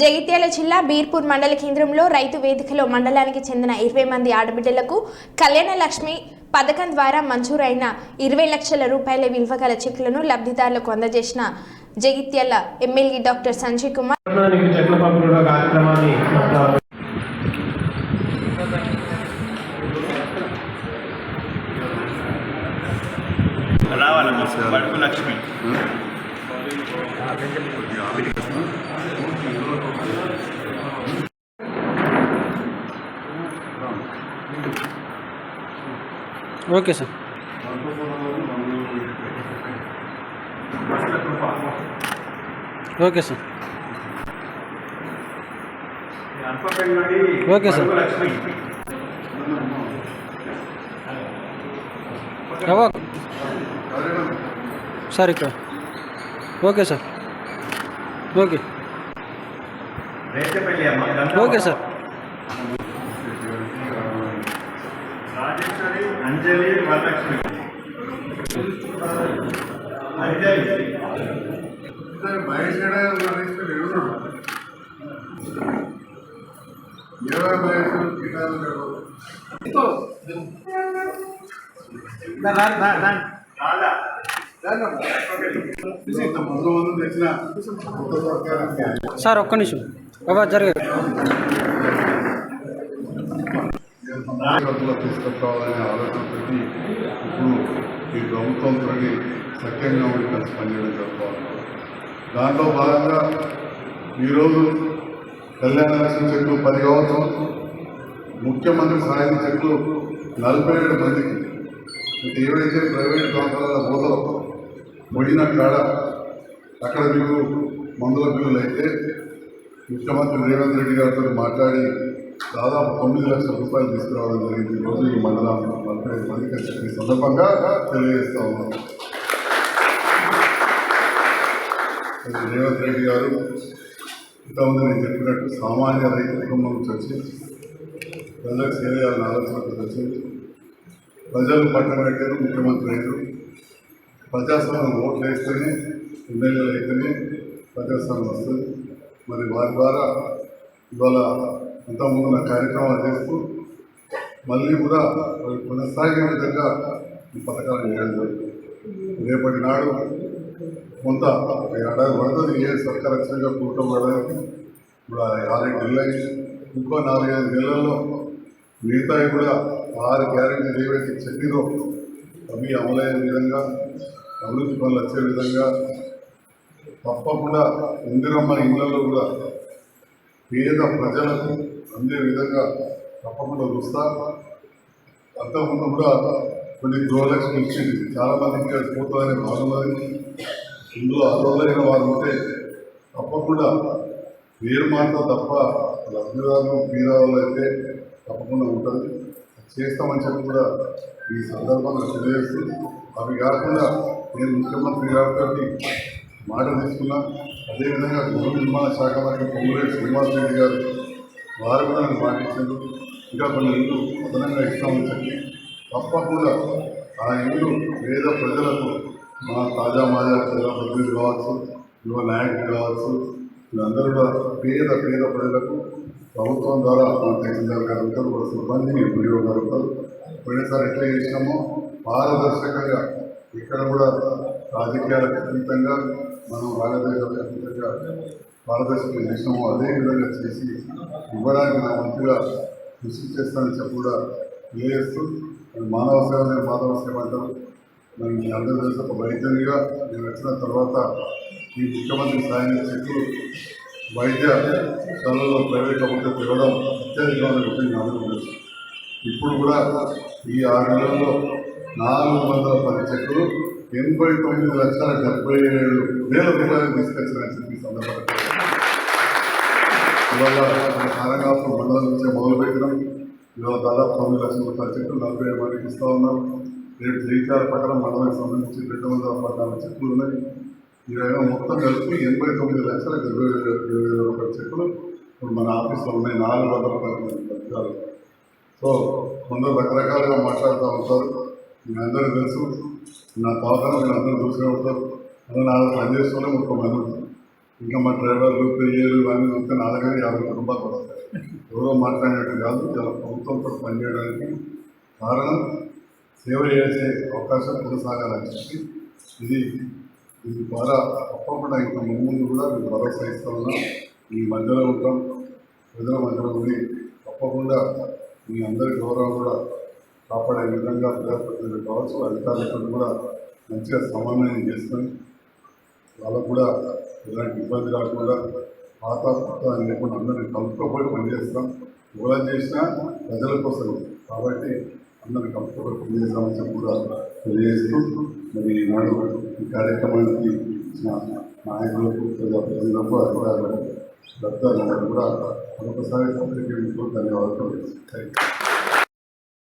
జగిత్యాల జిల్లా బీర్పూర్ మండల కేంద్రంలో రైతు వేదికలో మండలానికి చెందిన ఇరవై మంది ఆడబిడ్డలకు కళ్యాణ లక్ష్మి పథకం ద్వారా మంజూరైన ఇరవై లక్షల రూపాయల విలువ గల చెక్కులను లబ్ధిదారులకు అందజేసిన Jagtial MLA doctor Sanjay Kumar. Lakshmi. Okay sir. Okay sir. Okay sir. Sir ఇక్కడ. Okay sir. Okay. Okay sir. Anjali Varalakshmi. Anjali ఇరవై సార్ ఒక్క నిమిషం. బాబా జరగదు. నాయకత్వంలో తీసుకురావాలనే ఆలోచనతో ఇప్పుడు ఈ ప్రభుత్వంతో సఖ్యంగా ఉండి కలిసి పనిచేయడం జరుగుతుంది. దాంట్లో భాగంగా ఈరోజు కళ్యాణ లక్ష్మి చెట్లు పది కావచ్చు ముఖ్యమంత్రి సాయం చెట్లు నలభై ఏడు మందికి. ఏవైతే ప్రైవేట్ ప్రాంతాల పోతారో మొడిన కాడ అక్కడ మీకు మందుల బిల్లులు అయితే ముఖ్యమంత్రి రేవంత్ రెడ్డి గారితో మాట్లాడి దాదాపు తొమ్మిది లక్షల రూపాయలు తీసుకురావడం జరిగింది. ఈరోజు రోజు ఈ మండలం నలభై ఐదు మందికి ఈ సందర్భంగా తెలియజేస్తా ఉన్నాం. రేవంత్ రెడ్డి గారు ఇంతకుముందు నేను చెప్పినట్టు సామాన్య రైతు కుటుంబం నుంచి వచ్చి ప్రజలకు సేవ చేయాలని ఆలోచనతో వచ్చి ప్రజలు పట్టణ పెట్టారు ముఖ్యమంత్రి అయ్యారు ప్రజాస్వామ్యం ఓట్లు వేస్తేనే ఎమ్మెల్యేలు అయితేనే ప్రజాస్వామ్యం వస్తుంది. మరి వారి ద్వారా ఇవాళ ఇంతకుముందు నా కార్యక్రమాలు చేస్తూ మళ్ళీ కూడా కొనసాగే విధంగా ఈ పథకాలు చేయడం జరుగుతుంది రేపటి నాడు కొంత ఏడాది పడుతుంది ఏ సర్కార్ వచ్చినాక కూటపడడానికి ఇప్పుడు ఆ ఆరేడు నెలలు ఇంకో నాలుగైదు నెలల్లో మిగతావి కూడా ఆరు గ్యారెంటీలు ఏవైతే చెప్పిరో అవి అమలయ్యే విధంగా అభివృద్ధి పనులు వచ్చే విధంగా తప్పకుండా ఇందిరమ్మ ఇళ్ళలో కూడా పేద ప్రజలకు అందే విధంగా తప్పకుండా చూస్తా. అంతకుముందు కూడా కొన్ని గృహలక్ష్మి ఇచ్చింది చాలామందికి అది పోతుందనే బాగున్నది ఇందులో అర్హులైన వారు ఉంటే తప్పకుండా పేరు మాత్రం తప్ప లబ్ధిదారులు పేదవాళ్ళు అయితే తప్పకుండా ఉంటుంది చేస్తామని చెప్పి కూడా ఈ సందర్భంగా తెలియజేస్తూ అవి కాకుండా నేను ముఖ్యమంత్రి గారితో మాట తీసుకున్నా. అదేవిధంగా గృహ నిర్మాణ శాఖ మంత్రి పొంగులేటి శ్రీనివాస్ రెడ్డి గారు వారు కూడా నాకు మాటించారు ఇంకా కొన్ని ఇల్లు అదనంగా ఇస్తామని చెప్పి తప్పకుండా ఆ ఇల్లు పేద ప్రజలకు మా తాజా మాజా ప్రజాప్రతినిధులు కావచ్చు యువ నాయకులు కావచ్చు వీళ్ళందరూ కూడా పేద పేద ప్రజలకు ప్రభుత్వం ద్వారా మన తహసీల్దార్ గారు ఉంటారు కూడా సిబ్బంది వీడియో గారు ఉంటారు పోయినసారి ఎట్లా చేసినామో పారదర్శకంగా ఇక్కడ కూడా రాజకీయాలకు అతీతంగా మనం రాగదేశాలకు అతీతంగా పారదర్శకంగా చేసినామో. అదే విధంగా చేసి ఇవ్వడానికి నా మంత్రిగా కృషి చేస్తానని చెప్పి కూడా తెలియజేస్తూ మానవ సేవ మానవ సేవ అంటారు. మరి మీ అందరూ తెలిసి ఒక వైద్యునిగా నేను వచ్చిన తర్వాత ఈ ముఖ్యమంత్రి సాయం చెట్లు వైద్య స్థలంలో ప్రైవేట్ ప్రభుత్వం తిరగడం అత్యధికమైన విషయం మీ అందరూ ఇప్పుడు కూడా ఈ ఆరు నెలల్లో నాలుగు వందల పది చెట్లు ఎనభై తొమ్మిది లక్షల డెబ్బై ఏడు వేల రూపాయలు తీసుకొచ్చిన చెప్పి సందర్భంగా ఇవాళ మండలం నుంచే మొదలుపెట్టినాం. ఇవాళ దాదాపు తొమ్మిది లక్షల రూపాయల చెట్లు నలభై ఏడు మందికి ఇస్తూ ఉన్నాం. రేపు జైత్యాల పట్టణం మండలానికి సంబంధించి రెండు వందల పద్నాలుగు చెట్లు ఉన్నాయి. ఈ విధంగా మొత్తం కలిపి ఎనభై తొమ్మిది లక్షల డెబ్బై ఏడు వేల రూపాయల చెట్లు ఇప్పుడు మన ఆఫీస్లో ఉన్నాయి. నాలుగు వందల పది సో కొందరు రకరకాలుగా మాట్లాడుతూ ఉంటారు. మీ అందరూ తెలుసు. నా తోటను మీరు అందరూ చూసే ఉంటారు అలా నాలుగు పనిచేస్తూనే ముప్పై మంది ఉంటారు. ఇంకా మా డ్రైవర్లు పెయ్యలు ఇవన్నీ ఉంటే నా దగ్గర యాభై కుటుంబాలు పడతాయి ఎవరో మాట్లాడేట్టు కాదు చాలా ప్రభుత్వంతో పనిచేయడానికి కారణం సేవ చేసే అవకాశం కొనసాగాలని చెప్పి ఇది. దీని ద్వారా తప్పకుండా ఇంకా ముందు కూడా మేము భరోసా ఇస్తా ఉన్నాం. మీ మధ్యలో ఉంటాం. ప్రజల మధ్యలో ఉండి తప్పకుండా మీ అందరి గౌరవం కూడా కాపాడే విధంగా ప్రజాప్రతినిధులు కావచ్చు అధికారులతో కూడా మంచిగా సమన్వయం చేసుకొని వాళ్ళకు కూడా ఎలాంటి ఇబ్బంది రాకుండా పాత కొత్త అని లేకుండా అందరినీ కలుపుకోపోయి పనిచేస్తాం. ఎవరు చేసినా ప్రజల కోసం కాబట్టి అందరినీ కలుపుకోపోయి పనిచేస్తామని చెప్పి కూడా తెలియజేస్తూ మరి ఈనాడు ఈ కార్యక్రమానికి ఇచ్చిన నాయకులకు ప్రజాప్రతినిధులకు అధికారులకు దత్తాలకు కూడా మరొకసారి పత్రికేయులకు ధన్యవాదాలు థ్యాంక్ యూ